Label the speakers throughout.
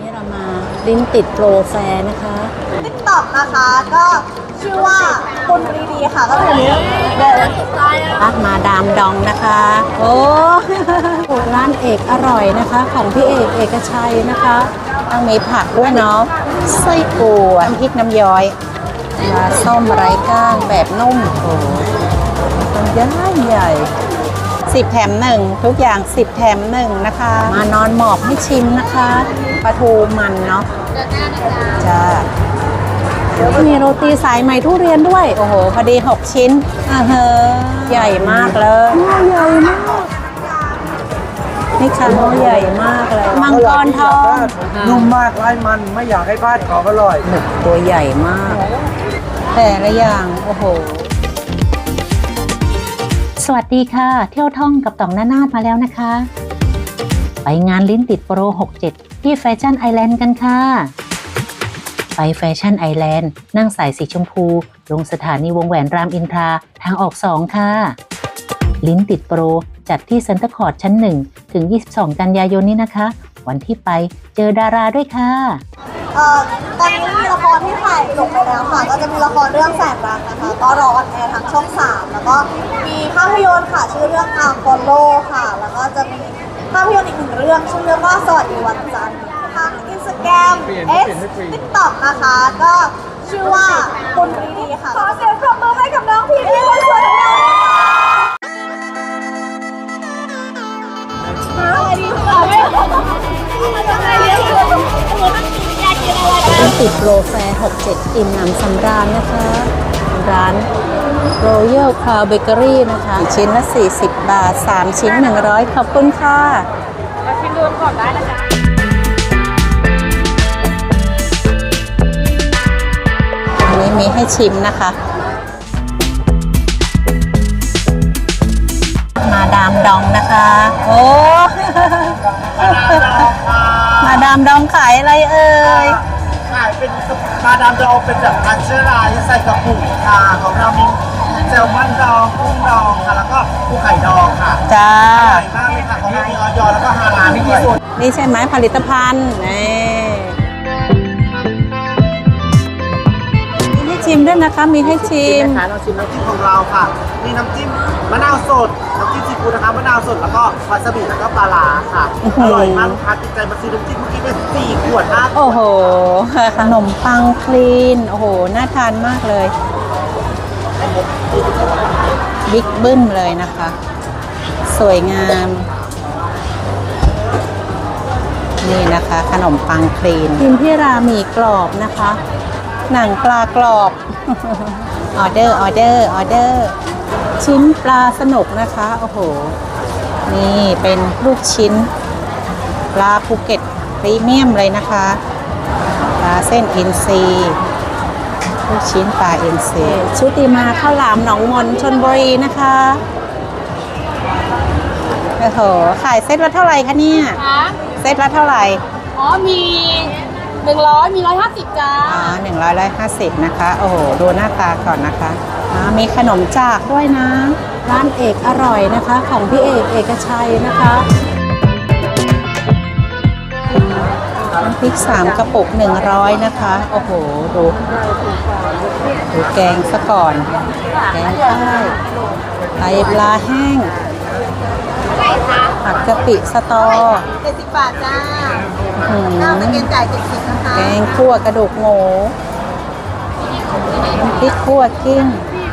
Speaker 1: นี่เรามาลิ้นติดโปรแฟร์นะคะ
Speaker 2: ติ๊กต็อกนะคะก็ชื่อว่าคุณรีดีค่ะก็เป็นเดิน
Speaker 1: ร้านมาดามดองนะคะ โอ้ร้านเอกอร่อยนะคะ ของพี่เอกเอกชัยนะคะต้องมีผักด้วยเนาะไส้อั่วน้ำพริกน้ำย้อยปลาส้มไร้ก้างแบบนุ่มโอ้มันใหญ่ใหญ่ สิบแถมหนึ่งทุกอย่างสิบแถมหนึ่งนะคะ มานอนหมอบให้ชิมนะคะปลาทูมันเนาะจ้ามีโรตีสายไหมทุเรียนด้วย โอ้โห พอดี 6 ชิ้นอ่าเฮอใหญ่มากเลยหม้อใหญ่มากนี่ค่ะหม้อใหญ่มากเลยมังกรทอง
Speaker 3: นุ่มมากไร้มันไม่อยากให้พลาดของอร่อย
Speaker 1: หมึกตัวใหญ่มาก แต่ละอย่าง โอ้โห สวัสดีค่ะ เที่ยวท่องกับต่องนานาดมาแล้วนะคะ ไปงานลิ้นติดโปร 67 ที่แฟชั่นไอแลนด์กันค่ะ ไปแฟชั่นไอแลนด์ นั่งสายสีชมพู ลงสถานีวงแหวนรามอินทราทางออก 2 ค่ะ ลิ้นติดโปร จัดที่เซ็นเตอร์คอร์ดชั้น 1 ถึง 22 กันยายนนี้นะคะ วันที่ไปเจอดาราด้วยค่ะ
Speaker 2: เอ่อตอนนี้มีละครที่ถ่ายจบไปแล้วค่ะ ก็จะมีละครเรื่องแสนรักนะคะ ก็รอออนแอร์ทางช่อง3แล้วก็มีภาพยนตร์ค่ะ ชื่อเรื่องอาร์ฟอลโลค่ะ แล้วก็จะมีภาพยนตร์อีกหนึ่งเรื่องชื่อเรื่องว่าสวัสดีวันจันทร์ทางอินสตาแกรมเอสติ๊กต็อกนะคะ ก็ชื่อว่าคุณรีดีค่ะ ขอเสียงปรบมือให้กับน้องพีพีคนสวยของเรา
Speaker 1: โปรแฟร์67 อิ่มหนำสำราญนะคะ ร้าน Royal Crown Bakery นะคะชิ้นละ 40 บาท 3 ชิ้น 100 ขอบคุณค่ะ
Speaker 2: มาชิมดูก่อนได้นะคะ
Speaker 1: อันนี้มีให้ชิมนะคะ มาดามดองนะคะ โอ้ มาดามดองขายอะไรเอ่ย
Speaker 3: ขายเป็น ปลาดำดองเป็นแบบอันเชอร์ไลท์ใส่กระปุกค่ะของเรามีแซลมอนดองกุ้งดองค่ะแล้วก็ปูไข่ดองค่ะ
Speaker 1: จ้า
Speaker 3: อร่อยมากเลยค่ะของเรามีออยอแล้วก็ฮาลาลด้วย
Speaker 1: นี่ใช่ไหมผลิตภัณฑ์นี่มีให้ชิมด้วยนะคะมีให้ชิม
Speaker 3: นะคะเราชิมน้ำจิ้มของเราค่ะ มีน้ำจิ้มมะนาวสด น้ำจิ้มซีฟู้ดนะคะมะนาวสดแล้วก็วาซาบิแล้วก็ปลาร้าค่ะ
Speaker 1: อื้อหื
Speaker 3: อ
Speaker 1: อ
Speaker 3: ร่อยมากลูกค้าติดใจมาซื้อน้ำจิ้มเมื่อกี้เป็นสี่ขวดห้า
Speaker 1: โอ้โห ขนมปังคลีน โอ้โห น่าทานมากเลย บิ๊กบึ้มเลยนะคะ สวยงาม นี่นะคะ ขนมปังคลีนกินที่รามีกรอบนะคะ หนังปลากรอบ ออเดอร์ ออเดอร์ ออเดอร์ ชิ้นปลาสนุกนะคะ โอ้โห นี่เป็นลูกชิ้น ปลาภูเก็ตพรีเมียมเลยนะคะ ปลาเส้นอินซีลูกชิ้นปลาอินซีชุติมาข้าวหลามหนองมนชนบุรีนะคะโอ้โหขายเซตละเท่าไหร่คะเนี่ย
Speaker 4: คะ
Speaker 1: เซตละเท่าไหร่
Speaker 4: อ๋อ มีหนึ่งร้อยมีร้อยห้าสิบจ้า
Speaker 1: อ๋อหนึ่งร้อยร้อยห้าสิบนะคะ โอ้โห ดูหน้าตาก่อนนะคะอ่า มีขนมจากด้วยนะ ร้านเอกอร่อยนะคะ ของพี่เอกเอกชัยนะคะน้ำพริกสามกระปุกหนึ่งร้อยนะคะ โอ้โห ดูดูแกงซะก่อน แกงใต้ไตปลาแห้งผัดกะปิสตอ
Speaker 2: เจ็ดสิบบาทจ้า
Speaker 1: อื้อหือ
Speaker 2: น้ำตะเกียงจ่ายเจ็ดสิบนะคะ
Speaker 1: แกงคั่วกระดูกหมูน้ำพริกคั่วกิ้ง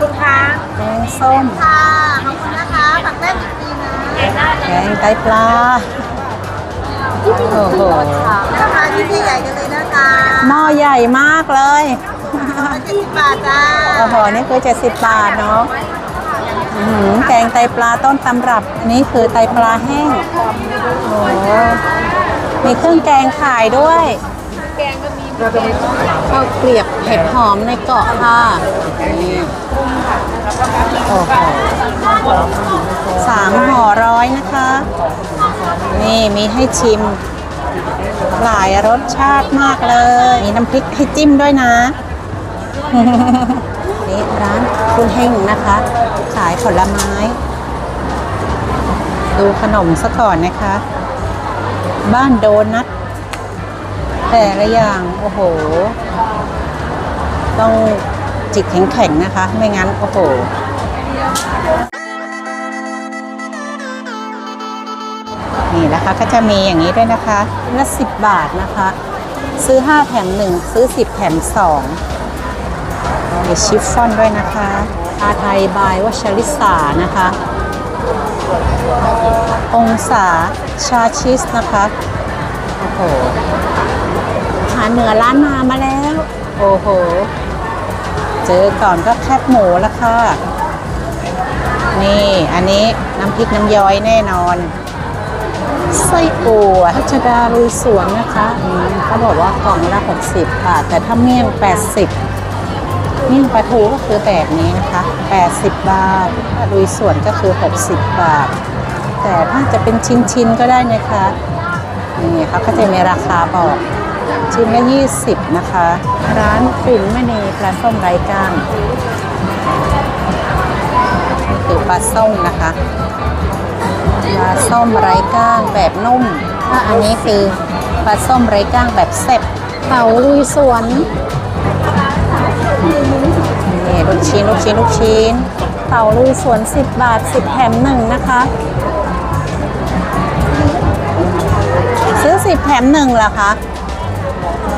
Speaker 2: คุณคะ
Speaker 1: แกงส้ม
Speaker 2: ค่ะขอบคุณนะคะผักแป้งอีกทีนะ
Speaker 1: แกงไตปลา โอ้โห
Speaker 2: นะคะที่ใหญ่ๆกันเลยนะคะ
Speaker 1: หม้อใหญ่มากเลย
Speaker 2: เจ็ดสิบบาทจ้า
Speaker 1: โอ้โหนี่คือ70บาทเนาะอื้อหือแกงไตปลาต้นตำรับ อันนี้คือไตปลาแห้ง โอ้โหมีเครื่องแกงขายด้วย แกงก็มีข้าวเกลียบเห็ดหอมในเกาะค่ะนี่โอ้โหสามห่อร้อยนะคะ นี่มีให้ชิม หลายรสชาติมากเลย มีน้ำพริกให้จิ้มด้วยนะ นี่ร้านคุณเฮงนะคะ ขายผลไม้ ดูขนมซะก่อนนะคะ บ้านโดนัท แต่ละอย่าง โอ้โห ต้องจิกแข็งๆนะคะ ไม่งั้น โอ้โหนี่นะคะก็จะมีอย่างนี้ด้วยนะคะละสิบบาทนะคะ ซื้อ 5 แถม1 ซื้อ 10 แถม2มีชิฟฟ่อนด้วยนะคะอาไทยบายวัชริสานะคะ องศาชาชิสนะคะ โอ้โหาหารเหนือร้านนามาแล้ว โอ้โห เจอก่อนก็แคบหมูละค่ะ นี่อันนี้น้ำพริกน้ำย้อยแน่นอนไส้อั่วพัชดาลุยสวนนะคะอืมเขาบอกว่ากล่องละ 60ค่ะแต่ถ้าเมี่ยง 80 เมี่ยงปลาทูก็คือแบบนี้นะคะ 80 บาทถ้าลุยสวนก็คือ 60 บาท แต่ถ้าจะเป็นชิ้นๆก็ได้นะคะ นี่เขาก็จะมีราคาบอก ชิ้นละ20 นะคะ ร้านปิ่นมณีปลาส้มไร้ก้างนี่คือปลาส้มนะคะปลาส้มไร้ก้างแบบนุ่มถ้าอันนี้คือปลาส้มไร้ก้างแบบเซ็บเต่าลุยสวนนี่ลูกชิ้นลูกชิ้นลูกชิ้น เต่าลุยสวน 10 บาท 10แถมหนึ่งนะคะซื้อ10แถมหนึ่งเหรอคะ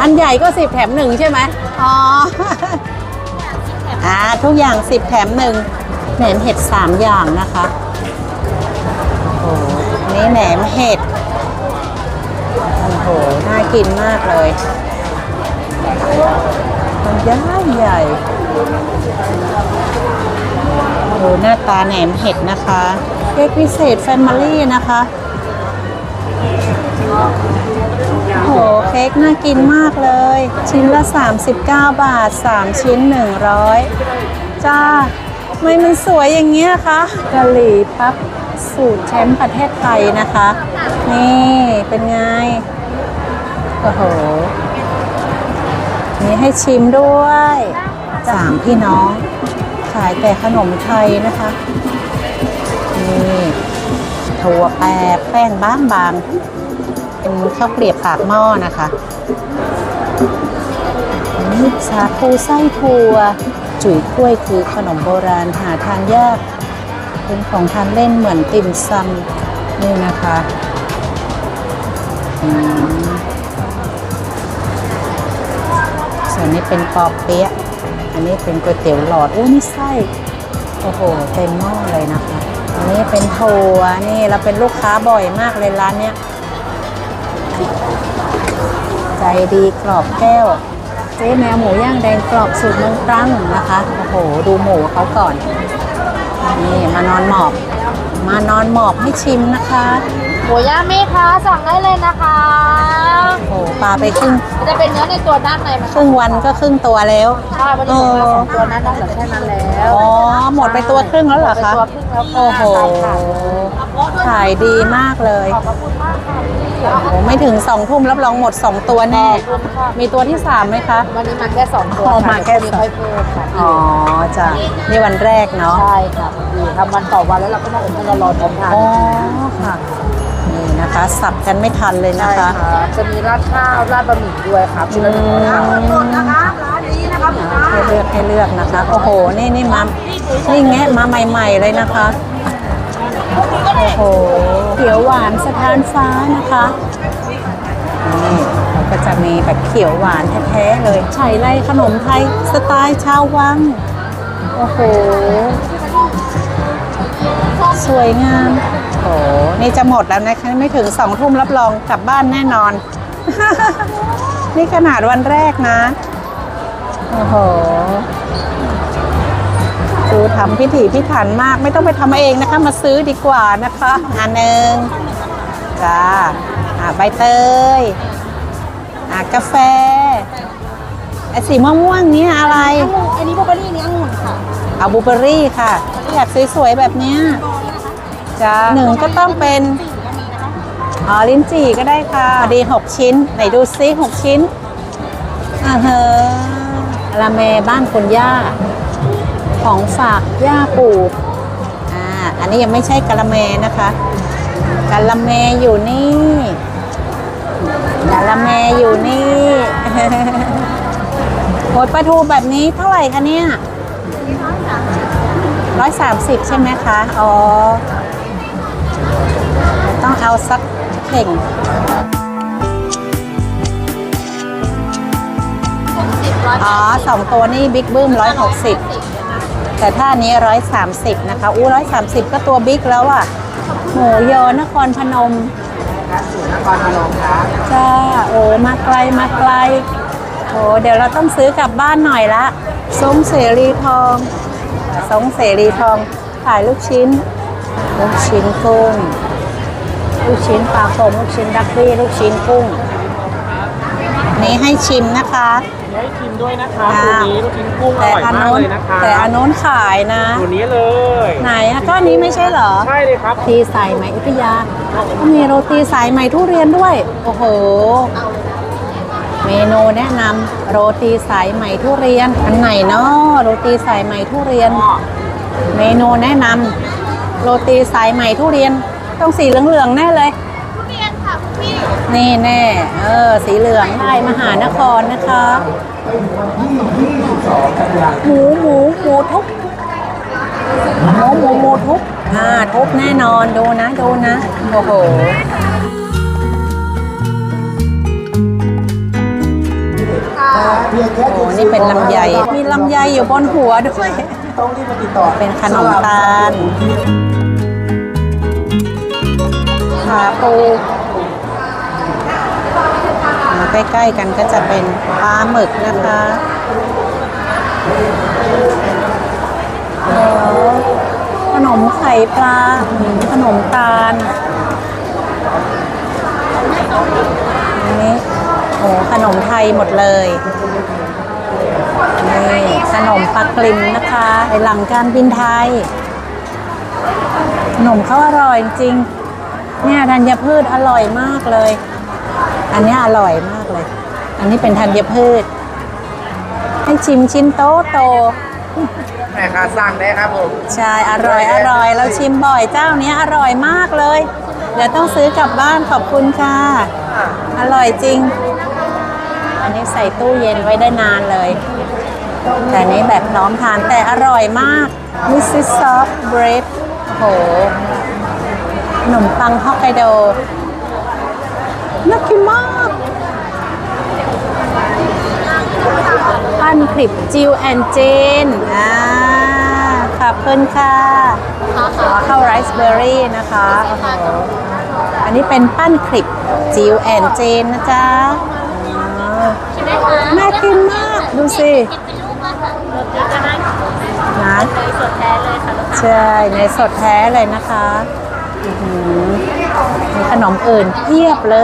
Speaker 1: อันใหญ่ก็10แถมหนึ่งใช่ไหมอ๋ออ่าทุกอย่าง10แถมหนึ่งแหนมเห็ด3อย่างนะคะโอ้โหอันนี้แหนมเห็ดโอ้โหน่ากินมากเลยมันใหญ่ใหญ่โอ้โหหน้าตาแหนมเห็ดนะคะเค้กพิเศษแฟมิลี่นะคะ โหเค้กน่ากินมากเลย ชิ้นละ 39 บาท 3 ชิ้น 100 จ้าไม่มันสวยอย่างเงี้ยคะกะหรี่ปั๊บสูตรแชมป์ประเทศไทยนะคะ นี่เป็นไง โอ้โหมีให้ชิมด้วยสามพี่น้อง ขายแต่ขนมไทยนะคะ นี่ถั่วแปบแป้งบางบางๆ เป็นข้าวเกลียบปากหม้อนะคะนี่สาคูไส้ถั่วจุ๋ยกล้วยคือขนมโบราณหาทานยาก เป็นของทานเล่นเหมือนติ่มซำนี่นะคะอืมส่วนนี้เป็นปอเปี๊ยะอันนี้เป็นก๋วยเตี๋ยวหลอดโอ้นี่ไส้โอ้โหเต็มหม้อเลยนะคะ อันนี้เป็นถั่วนี่เราเป็นลูกค้าบ่อยมากเลยร้านเนี้ย ใจดีกรอบแก้ว เจ๊แมวหมูย่างแดงกรอบสูตรเมืองตรังนะคะ โอ้โห ดูหมูเขาก่อน นี่มานอนหมอบ มานอนหมอบให้ชิมนะคะ
Speaker 4: หมูย่างไหมคะสั่งได้เลยนะคะ
Speaker 1: โอ้โหปลาไปครึ่ง
Speaker 4: จะเป็นเนื้อในตัวด้านในมัน
Speaker 1: ครึ่งวันก็ครึ่งตัวแล้ว
Speaker 4: ใช่วันนี้ผมมาสองตัวนั้นนอกจากแค่นั้นแล้ว
Speaker 1: อ๋อหมดไปตัวครึ่งแล้วเหรอคะ
Speaker 4: หมดไปตัวครึ่งแล้วค่ะ
Speaker 1: โอ้โห
Speaker 4: ใช่ค่ะ
Speaker 1: ขายดีมากเลย
Speaker 4: ขอบพระคุณมากค่ะ
Speaker 1: โอ้โหไม่ถึงสองทุ่มรับรองหมดสองตัวแน่
Speaker 4: ขอบคุณค่ะ
Speaker 1: มีตัวที่สามไหมคะ
Speaker 4: วันนี้มาแค่สองตัว
Speaker 1: อ๋อ
Speaker 4: ค่ะ
Speaker 1: มาแค่
Speaker 4: เดี๋ยวพรุ่งนี้ค่อยเพิ่มค่ะ
Speaker 1: อ๋อจ้ะนี่วันแรกเนาะ
Speaker 4: ใช่ค่ะดีทำวันต่อวันแล้วเราก็มาอบให้เรารอพร้อมทาน
Speaker 1: อ๋อค่ะ นี่นะคะ สับกันไม่ทันเลยนะ
Speaker 4: ใช่
Speaker 1: คะ
Speaker 4: ค่ะจะมีราดข้าวราดบะหมี่ด้วยค่ะชุดละหนึ่งร้อย
Speaker 1: อืม
Speaker 4: นะคะ ร้านนี้นะคะ
Speaker 1: ให้เลือกให้เลือกนะคะ โอ้โห นี่นี่มา นี่แงะมาใหม่ ๆ เลยนะคะ โอ้โห เขียวหวานสถานฟ้านะคะนี่เราก็จะมีแบบเขียวหวานแท้ๆเลยไฉไลขนมไทยสไตล์ชาววัง โอ้โห สวยงามโอ้ โห นี่จะหมดแล้วนะคะไม่ถึงสองทุ่มรับรองกลับบ้านแน่นอน นี่ขนาดวันแรกนะ โอ้โหดูทำพิถีพิถันมากไม่ต้องไปทำเองนะคะ มาซื้อดีกว่านะคะอันหนึ่งจ้าอ่าใบเตยอ่ากาแฟไอสีม่วงๆเนี่ยอะไร
Speaker 4: อันนี้บลูเบอร์รี่นี่องุ่นค่ะ
Speaker 1: เอาบลูเบอร์รี่ค่ะ อยากสวยๆแบบเนี้ย จ้าหนึ่งก็ต้องเป็นอ๋อลิ้นจี่ก็ได้ค่ะพอดี 6 ชิ้น ไหนดูซิ6ชิ้นอ่าเฮอลาเมบ้านคุณย่า ของฝากย่าปู่อ่าอันนี้ยังไม่ใช่กะละเมนะคะกะละแมอยู่นี่กะละแมอยู่นี่โหดปลาทูแบบนี้เท่าไหร่คะเนี่ยร้อยสามสิบใช่ไหมคะ อ๋อ ต้องเอาสักเข่งอ๋อสองตัวนี่บิ๊กบึ้มร้อยหกสิบแต่ถ้านี้ร้อยสามสิบนะคะ อู้ร้อยสามสิบก็ตัวบิ๊กแล้วอะหมูยอนครพนม
Speaker 3: นครพนมครับ
Speaker 1: จ้าโอ้มาไกลมาไกลโอ้เดี๋ยวเราต้องซื้อกลับบ้านหน่อยละทรงเสรีทองทรงเสรีทองขายลูกชิ้น ลูกชิ้นกุ้ง ลูกชิ้นปลาโคมลูกชิ้นดักบี้ลูกชิ้นกุ้ง นี้ให้ชิมนะคะ
Speaker 5: ให้ชิมด้วยนะคะ
Speaker 1: อ่า
Speaker 5: ตัวนี้ลูกชิ้นกุ้งอ
Speaker 1: แต่
Speaker 5: ร่อย
Speaker 1: อัน
Speaker 5: มาก
Speaker 1: โน้น
Speaker 5: เลยนะคะ
Speaker 1: แต่อันโน้นขายนะ
Speaker 5: ตัวนี้เลย
Speaker 1: ไหนอะก็อันนี้ไม่ใช่เหรอ
Speaker 5: ใช่เลยครับ
Speaker 1: ตีสายไหมอยุธยาก็มีโรตีสายไหมทุเรียนด้วย โอ้โห เมนูแนะนำโรตีสายไหมทุเรียน อันไหนเนาะโรตีสายไหมทุเรียน เมนูแนะนำโรตีสายไหมทุเรียน ต้องสีเหลืองๆแน่เลย
Speaker 4: ทุเรียนค่ะคุณพี่
Speaker 1: นี่แน่ เออ สีเหลืองไทยมหานครนะคะ หมูหมูหมูทุบหมูหมูหมูทุบอ่าทุบแน่นอนดูนะดูนะ โอ้โห
Speaker 3: เพียงแค่
Speaker 1: โอ้นี่เป็นลำไย มีลำไยอยู่บนหัวด้วย
Speaker 3: ต้องรีบมาติดต่อ
Speaker 1: เป็นขนมตาลขาปูใกล้ ๆ กันก็จะเป็นปลาหมึกนะคะขนมไข่ปลาขนมตาลอันนี้โอ้ขนมไทยหมดเลยนี่ขนมปลากลิมนะคะไปหลังการบินไทยขนมเขาอร่อยจริง เนี่ยธัญพืชอร่อยมากเลย อันเนี้ยอร่อยมากเลย อันนี้เป็นธัญพืช ให้ชิมชิ้นโตโต
Speaker 3: แม่ค้าสั่งได้ครับผม
Speaker 1: ใช่อร่อยอร่อยเราชิมบ่อยเจ้าเนี้ยอร่อยมากเลย เดี๋ยวต้องซื้อกลับบ้านขอบคุณค่ะ อร่อยจริง อันนี้ใส่ตู้เย็นไว้ได้นานเลย แต่อันนี้แบบพร้อมทานแต่อร่อยมาก This is soft bread โอ้โห ขนมปังฮอกไกโดน่ากินมากปั้นคลิปจิวแอนเจนอ่าขอบคุณค่ะขอเข้าไรซ์เบอร์รี่นะคะโอ้โหอันนี้เป็นปั้นคลิปจิวแอนเจนนะจ๊ะอ่า
Speaker 4: ใช่ไหมคะ
Speaker 1: น่ากินมาก ดูสิ
Speaker 4: กินเป็นลูกมากค่ะรสเยอะก็ได้
Speaker 1: นะ
Speaker 4: เลยสดแท้เลยค่ะลูกค้า
Speaker 1: ใช่ในสดแท้เลยนะคะอื้อหือมี ขนมอื่นเพียบเล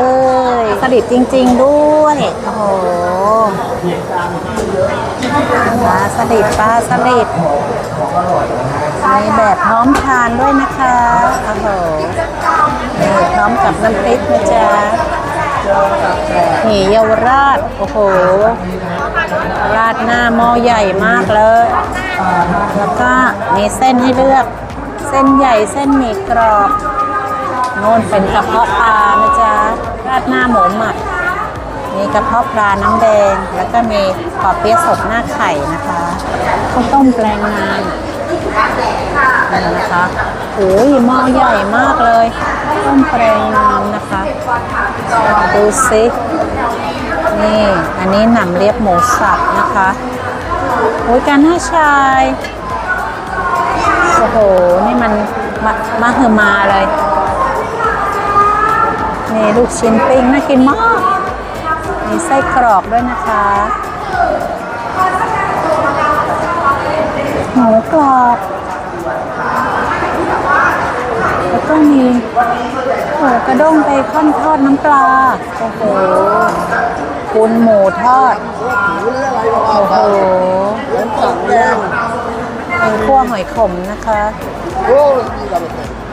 Speaker 1: ยสลิดจริง ๆ ด้วย โอ้โหปลาสลิดปลาสลิดมีแบบพร้อมทานด้วยนะคะโอ้โหนี่พร้อมกับน้ำพริกนะจ๊ะนี่เยาวราช โอ้โห ราดหน้าหม้อใหญ่มากเลย แล้วก็มีเส้นให้เลือก เส้นใหญ่เส้นหมี่กรอบโน่นเป็นกระเพาะปลานะจ๊ะราดหน้าหมูหมักมีกระเพาะปลาน้ำแดง แล้วก็มีปอเปี๊ยะสดหน้าไข่นะคะข้าวต้มแปลงนานนี่นะคะโอ้ยหม้อใหญ่มากเลยต้มแปลงนานนะคะดูสินี่ อันนี้หนำเลียบหมูสับนะคะโอ้ยการห้าชาย โอ้โห นี่มันมามาเฮอมาเลย นี่ลูกชิ้นปิ้งน่ากินมาก มีไส้กรอกด้วยนะคะหมูกรอบแล้วก็มีโอ้กระด้งเบคอนทอดน้ำปลา โอ้โหปุนหมูทอด โอ้โห เป็นคั่วหอยขมนะคะ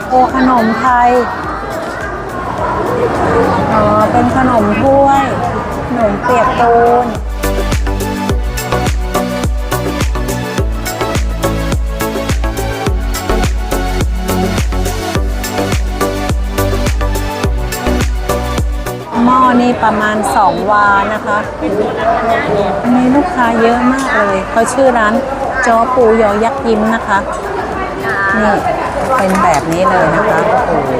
Speaker 1: โอขนมไทยอ๋อเป็นขนมถ้วยขนมเปียกปูนหม้อนี่ประมาณ 2 วานะคะมีลูกค้าเยอะมากเลยเขาชื่อร้าน จอปูยอยักษ์ยิ้มนะคะ นี่เป็นแบบนี้เลยนะคะ โอ้โห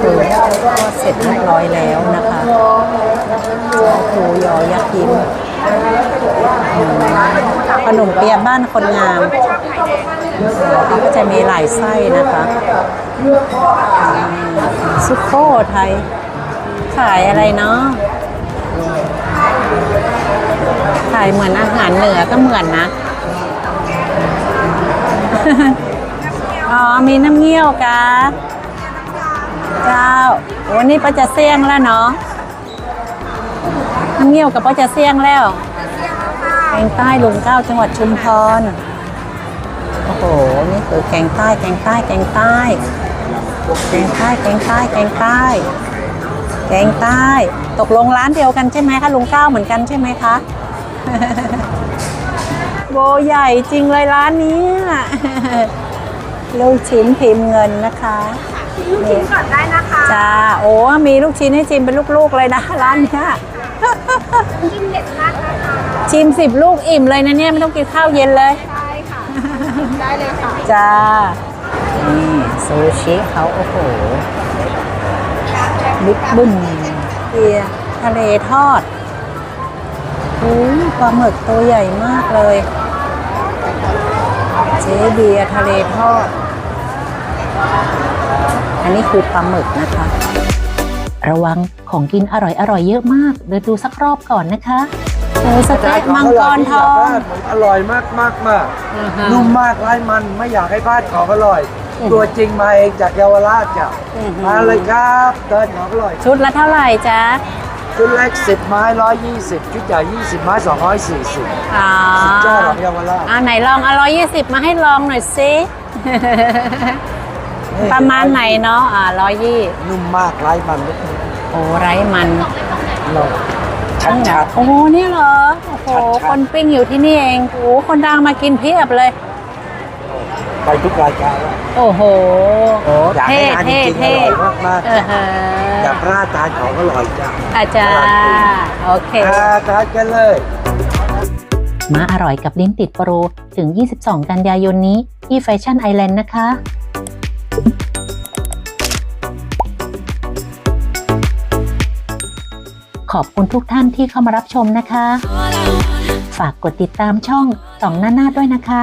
Speaker 1: คือก็เสร็จเรียบร้อยแล้วนะคะจอปูยอยักษ์ยิ้มขนมเปี๊ยะบ้านคนงามเขาก็จะมีหลายไส้นะคะสุโขทัยขายอะไรเนาะ ขายเหมือนอาหารเหนือก็เหมือนนะ อ๋อ มีน้ำเงี้ยวกะเจ้าวันนี้ป้าจะเสี่ยงแล้วเนาะ น้ำเงี้ยวกับป้าจะเสี่ยงแล้วแกงใต้ลุงเก้าจังหวัดชุมพร โอ้โห นี่คือแกงใต้แกงใต้แกงใต้แกงใต้แกงใต้แกงใต้แกงใต้ ตกลงร้านเดียวกันใช่ไหมคะลุงเก้าเหมือนกันใช่ไหมคะ โบใหญ่จริงเลยร้านนี้ ลูกชิ้นพิมพ์เงินนะคะนี่
Speaker 2: ก่อนได้นะคะ
Speaker 1: จ้าโอ้มีลูกชิ้นให้ชิมเป็นลูกๆเลยนะร้านเนี้ย
Speaker 2: จิ้มเด็ดมากนะคะ
Speaker 1: ชิมสิบลูกอิ่มเลยนะเนี่ยไม่ต้องกินข้าวเย็นเลย
Speaker 2: ได้ค่ะได้เลยค่ะ
Speaker 1: จ้านี่ซูชิเขาโอ้โหบิ๊กบึ้มเบียร์ทะเลทอด อู้ปลาหมึกตัวใหญ่มากเลย เจ๊เบียร์ทะเลทอด อันนี้คือปลาหมึกนะคะ ระวังของกินอร่อยอร่อยๆเยอะมาก เดินดูสักรอบก่อนนะคะโอ้สเต็กมังกรทอง
Speaker 3: อร่อยมากมากมาก
Speaker 1: อือฮะ
Speaker 3: นุ่มมากไร้มันไม่อยากให้พลาดของอร่อย
Speaker 1: อืม
Speaker 3: ตัวจริงมาเองจากเยาวราชจ้ะ
Speaker 1: อือฮึ
Speaker 3: มาเลยครับเดินของอร่อย
Speaker 1: ชุดละเท่าไหร่จ๊ะ
Speaker 3: ชุดเล็กสิบไม้ร้อยยี่สิบชุดใหญ่ยี่สิบไม้สองร้อยสี่สิบ
Speaker 1: อ๋อ
Speaker 3: สุดยอดของเยาวราช
Speaker 1: อ่าไหนลองเอาร้อยยี่สิบมาให้ลองหน่อยสิประมาณไหนเนาะอ่าร้อยยี่
Speaker 3: นุ่มมากไร้มัน
Speaker 1: โอ้ไร้มัน
Speaker 3: เราชัดชัด
Speaker 1: โอ้เนี่ยเหรอ โอ้โห
Speaker 3: ชัดๆ
Speaker 1: คนปิ้งอยู่ที่นี่เอง โอ้คนดังมากินเพียบเลย
Speaker 3: ๆ ไปทุกรายการแล้ว
Speaker 1: โอ้โห
Speaker 3: อยาก
Speaker 1: เท่
Speaker 3: ให้ทานจ
Speaker 1: เท่
Speaker 3: ริงๆอ
Speaker 1: เท่
Speaker 3: ร่อยมากๆ
Speaker 1: เออฮะ
Speaker 3: อย่าพลาดทานของอร่อยจ้ะ
Speaker 1: อาจารย์โอเค
Speaker 3: อ่าทานกันเลย
Speaker 1: มาอร่อยกับลิ้นติดโปรถึง 22 กันยายนนี้ที่แฟชั่นไอแลนด์นะคะขอบคุณทุกท่านที่เข้ามารับชมนะคะ ฝากกดติดตามช่องส่องหน้าหน้าด้วยนะคะ